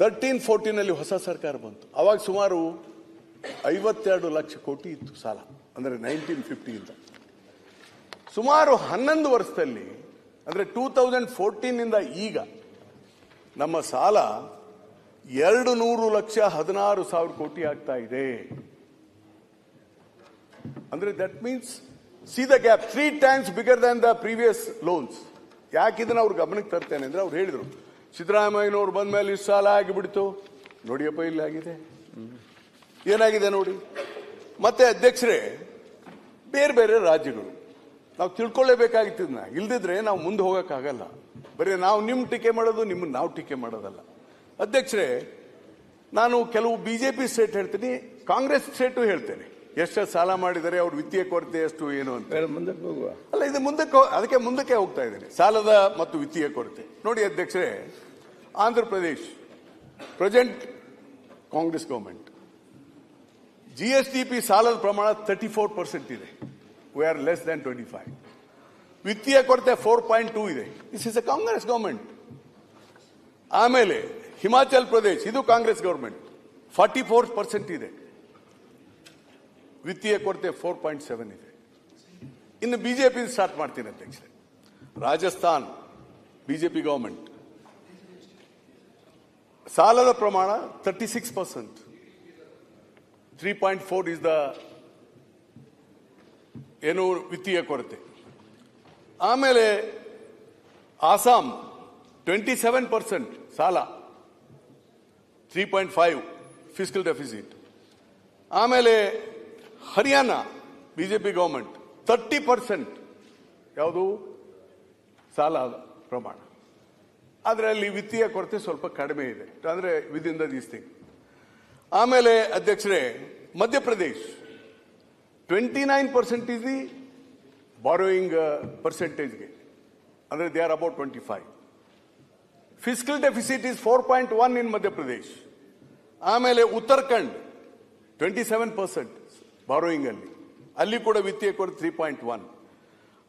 Thirteen ಫೋರ್ಟೀನಲ್ಲಿ ಹೊಸ ಸರ್ಕಾರ ಬಂತು. ಅವಾಗ ಸುಮಾರು ಐವತ್ತೆರಡು ಲಕ್ಷ ಕೋಟಿ ಇತ್ತು ಸಾಲ, ಅಂದರೆ ನೈನ್ಟೀನ್ ಫಿಫ್ಟಿಯಿಂದ ಸುಮಾರು ಹನ್ನೊಂದು ವರ್ಷದಲ್ಲಿ, ಅಂದರೆ ಟೂ ತೌಸಂಡ್ ಫೋರ್ಟೀನಿಂದ ಈಗ, ನಮ್ಮ ಸಾಲ ಎರಡು ನೂರು ಲಕ್ಷ ಹದಿನಾರು ಸಾವಿರ ಕೋಟಿ ಆಗ್ತಾ ಇದೆ. ಅಂದ್ರೆ that means see the gap three times bigger than the previous loans ಯಾಕಿದ್ರೆ ಅವ್ರ ಗಮನಕ್ಕೆ ತರ್ತೇನೆ ಅಂದ್ರೆ ಅವ್ರು ಹೇಳಿದ್ರು ಸಿದ್ದರಾಮಯ್ಯನವ್ರು ಬಂದ ಮೇಲೆ ಇಷ್ಟು ಸಾಲ ಆಗಿಬಿಡ್ತು. ನೋಡಿಯಪ್ಪ, ಇಲ್ಲಿ ಆಗಿದೆ. ಏನಾಗಿದೆ ನೋಡಿ? ಮತ್ತೆ ಅಧ್ಯಕ್ಷರೇ, ಬೇರೆ ಬೇರೆ ರಾಜ್ಯಗಳು. ನಾವು ತಿಳ್ಕೊಳ್ಳೇಬೇಕಾಗಿತ್ತು ಇಲ್ದಿದ್ರೆ ನಾವು ಮುಂದೆ ಹೋಗೋಕ್ಕಾಗಲ್ಲ. ಬರೀ ನಾವು ನಿಮ್ಮ ಟೀಕೆ ಮಾಡೋದು ನಿಮ್ಮನ್ನು ನಾವು ಟೀಕೆ ಮಾಡೋದಲ್ಲ. ಅಧ್ಯಕ್ಷರೇ, ನಾನು ಕೆಲವು ಬಿಜೆಪಿ ಸ್ಟೇಟ್ ಹೇಳ್ತೀನಿ, ಕಾಂಗ್ರೆಸ್ ಸ್ಟೇಟು ಹೇಳ್ತೇನೆ. ಎಷ್ಟು ಸಾಲ ಮಾಡಿದರೆ ಅವ್ರ ವಿತ್ತೀಯ ಕೊರತೆ ಎಷ್ಟು ಏನು ಅಂತ. ಮುಂದಕ್ಕೆ ಹೋಗುವ. ಅಲ್ಲ ಇದು ಮುಂದಕ್ಕೆ ಅದಕ್ಕೆ ಮುಂದಕ್ಕೆ ಹೋಗ್ತಾ ಇದ್ದೇನೆ. ಸಾಲದ ಮತ್ತು ವಿತ್ತೀಯ ಕೊರತೆ. ನೋಡಿ ಅಧ್ಯಕ್ಷರೇ Andhra Pradesh present Congress government. G S T P ಸಾಲದ ಪ್ರಮಾಣ ತರ್ಟಿ ಫೋರ್ ಪರ್ಸೆಂಟ್ ಇದೆ. We are less than twenty five ವಿತ್ತೀಯ ಕೊರತೆ ಫೋರ್ ಪಾಯಿಂಟ್ ಟೂ ಇದೆ. This is a Congress government. ಆಮೇಲೆ ಹಿಮಾಚಲ್ ಪ್ರದೇಶ್ ಇದು Congress government. Forty four percent ಇದೆ. ವಿತ್ತೀಯ ಕೊರತೆ ಫೋರ್ ಪಾಯಿಂಟ್ ಸೆವೆನ್ ಇದೆ. ಇನ್ನು ಬಿಜೆಪಿ ಸ್ಟಾರ್ಟ್ ಮಾಡ್ತೀನಿ ಅಧ್ಯಕ್ಷರೇ. ರಾಜಸ್ಥಾನ್ ಬಿಜೆಪಿ ಗವರ್ಮೆಂಟ್ ಸಾಲದ ಪ್ರಮಾಣ thirty six percent three point four is the ಏನು ವಿತ್ತೀಯ ಕೊರತೆ. ಆಮೇಲೆ ಆಸಾಂ ಟ್ವೆಂಟಿ ಸೆವೆನ್ ಪರ್ಸೆಂಟ್ ಸಾಲ. Three point five fiscal deficit ಆಮೇಲೆ Haryana BJP government thirty percent ಯಾವುದು? ಸಾಲ ಪ್ರಮಾಣ. ಆದರೆ ಅಲ್ಲಿ ವಿತ್ತೀಯ ಕೊರತೆ ಸ್ವಲ್ಪ ಕಡಿಮೆ ಇದೆ. ಅಂದರೆ ವಿದಿನ್ ದ ದೀಸ್ ಥಿಂಗ್ ಆಮೇಲೆ ಅಧ್ಯಕ್ಷರೇ, Madhya Pradesh twenty nine percent is the borrowing ಪರ್ಸೆಂಟೇಜ್ಗೆ ಅಂದರೆ they are about twenty five fiscal deficit is four point one in Madhya Pradesh ಆಮೇಲೆ Uttarakhand twenty seven percent borrowing ಅಲ್ಲಿ. ಅಲ್ಲಿ ಕೂಡ ವಿತ್ತೀಯ ಕೊರತೆ ತ್ರೀ ಪಾಯಿಂಟ್ ಒನ್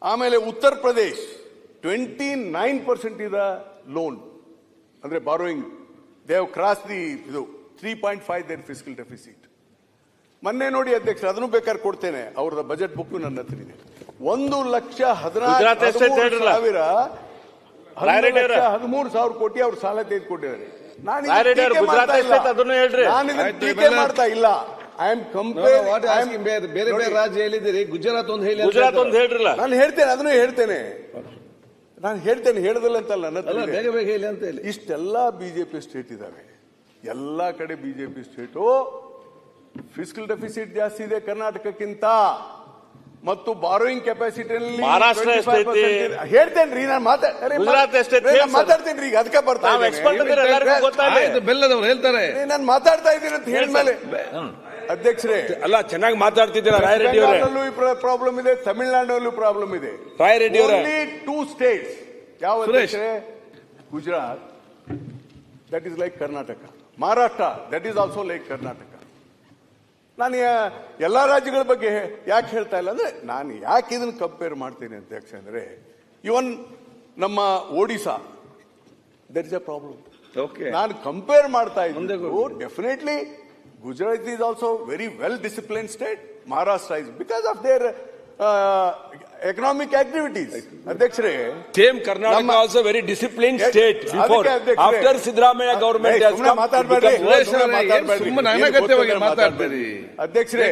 ಆಮೇಲೆ Uttar Pradesh twenty nine percent ಇದ ಲೋನ್ ಅಂದ್ರೆ ಬಾರೋಯಿಂಗ್ ದೇವ್ ಕ್ರಾಸ್ ದಿ ಇದು three point five there fiscal deficit ಮೊನ್ನೆ ನೋಡಿ ಅಧ್ಯಕ್ಷ ಅದನ್ನು ಬೇಕಾದ್ರೆ ಕೊಡ್ತೇನೆ. ಅವ್ರದ ಬಜೆಟ್ ಬುಕ್ ನನ್ನ ಹತ್ರ ಇದೆ. ಒಂದು ಲಕ್ಷ ಹದಿನಾರು? ಸಾವಿರ. ಹದಿಮೂರು ಸಾವಿರ ಕೋಟಿ ಅವ್ರು ಸಾಲ ತೆಗೆದುಕೊಟ್ಟಿದ್ದಾರೆ ನಾನು ಟೀಕೆ ಮಾಡ್ತಾ ಇಲ್ಲ. ಐ ಆಮ್ ಕಂಪೇರ್ ವಾಟ್ ಬೇರೆ ಬೇರೆ ಬೇರೆ ರಾಜ್ಯ ಹೇಳಿದಿರಿ ಗುಜರಾತ್ ಒಂದು ಹೇಳಿ ಗುಜರಾತ್ ಒಂದು. ಹೇಳ್ರಲ್ಲ. ನಾನು ಹೇಳ್ತೇನೆ ಅದನ್ನು ಹೇಳ್ತೇನೆ. ನಾನು ಹೇಳ್ತೇನೆ ಹೇಳದಲ್ಲ ಅಂತಲ್ಲ ಬೇಗ ಬೇಗ ಹೇಳಿ ಅಂತ ಹೇಳಿ. ಇಷ್ಟೆಲ್ಲ ಬಿಜೆಪಿ ಸ್ಟೇಟ್ ಇದಾವೆ. ಎಲ್ಲ ಕಡೆ ಬಿಜೆಪಿ ಸ್ಟೇಟು. ಫಿಸಿಕಲ್ ಡೆಫಿಸಿಟ್ ಜಾಸ್ತಿ ಇದೆ ಕರ್ನಾಟಕಕ್ಕಿಂತ. ಮತ್ತು ಬಾರೋಯಿಂಗ್ ಕೆಪಾಸಿಟಿಯಲ್ಲಿ ಮಹಾರಾಷ್ಟ್ರ ಎಷ್ಟೈತಿ? ಹೇಳ್ತೇನ್ರಿ ನಾನು ಗುಜರಾತ್ ಎಷ್ಟೈತಿ? ಮಾತಾಡ್ತೇನೆ ಈಗ ಅದಕ್ಕೆ ಬರ್ತಾ ನಾವು ಎಕ್ಸ್ಪರ್ಟ್ ಅಂದ್ರೆ ಎಲ್ಲರಿಗೂ ಗೊತ್ತಾಗಲಿ ಆಯ್ತು ಬೆಲ್ಲದವ್ರು ಹೇಳ್ತಾರೆ. ನಾನು ಮಾತಾಡ್ತಾ ಇದ್ದೀನಿ ಅಂತ ಹೇಳ್ಮೇಲೆ ಅಧ್ಯಕ್ಷರೇ ಅಲ್ಲ ಚೆನ್ನಾಗಿ ಮಾತಾಡ್ತಿದ್ದೀರಾ ರಾಯರೆಡ್ಡಿ ಅವರೇ? ಬೆಂಗಾಲ್ನಲ್ಲೂ ಪ್ರಾಬ್ಲಮ್ ಇದೆ ತಮಿಳುನಾಡಲ್ಲೂ ಪ್ರಾಬ್ಲಮ್ ಇದೆ. ರಾಯರೆಡ್ಡಿ ಅವರೇ. ಓನ್ಲಿ ಟೂ ಸ್ಟೇಟ್ಸ್ ಯಾವ Gujarat that is like Karnataka Maharashtra that is also like Karnataka ನಾನು ಎಲ್ಲ ರಾಜ್ಯಗಳ ಬಗ್ಗೆ ಯಾಕೆ ಹೇಳ್ತಾ ಇಲ್ಲ ಅಂದರೆ ನಾನು ಯಾಕೆ ಇದನ್ನು ಕಂಪೇರ್ ಮಾಡ್ತೀನಿ ಅಂತ ಯಾಕೆ ಅಂದರೆ ಇವನ್ ನಮ್ಮ Odisha there is a problem okay ನಾನು ಕಂಪೇರ್ ಮಾಡ್ತಾ ಇದ್ದೀನಿ. Definitely Gujarat is also very well discipline state Maharashtra is because of their economic activities ಅಧ್ಯಕ್ಷರೇ same Karnataka also very discipline state before after Siddaramaiah before. ಅಧ್ಯಕ್ಷರೇ.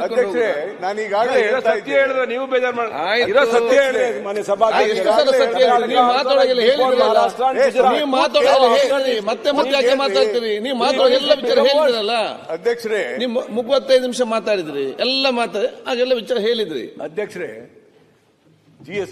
ಅಧ್ಯಕ್ಷರೇ ನಾನು ಈಗಾಗಲೇ ಸತ್ಯ ಹೇಳಿದ್ರೆ ನೀವು ಬೇಜಾರು ಮಾಡಿ. ಇರೋ ಸತ್ಯ ಹೇಳಿ. ಮನೆ ಸಭಾ ಆಯ್ತು, ಎಷ್ಟು ಸಲ ಸತ್ಯ ಹೇಳಿದ್ರಿ? ನೀವು ಮಾತಾಡೋಗಿಲ್ಲ ಹೇಳಿದ್ರಲ್ಲ. ಮಹಾರಾಷ್ಟ್ರ and ಏ, ಗುಜರಾತ್. ನೀವು ಮಾತಾಡೋಲ್ಲ ಮತ್ತೆ ಮತ್ತೆ ಯಾಕೆ ಮಾತಾಡ್ತೀರಿ? ನೀವು ಮಾತಾಡೋ ಎಲ್ಲ ವಿಚಾರ ಹೇಳಿದ್ರಲ್ಲ. ಅಧ್ಯಕ್ಷರೇ. ನೀವು ಮೂವತ್ತೈದು ನಿಮಿಷ ಮಾತಾಡಿದ್ರಿ. ಎಲ್ಲ ಮಾತಾಡಿ ಆಗೆಲ್ಲ ವಿಚಾರ ಹೇಳಿದ್ರಿ. ಅಧ್ಯಕ್ಷರೇ ಜಿ ಎಸ್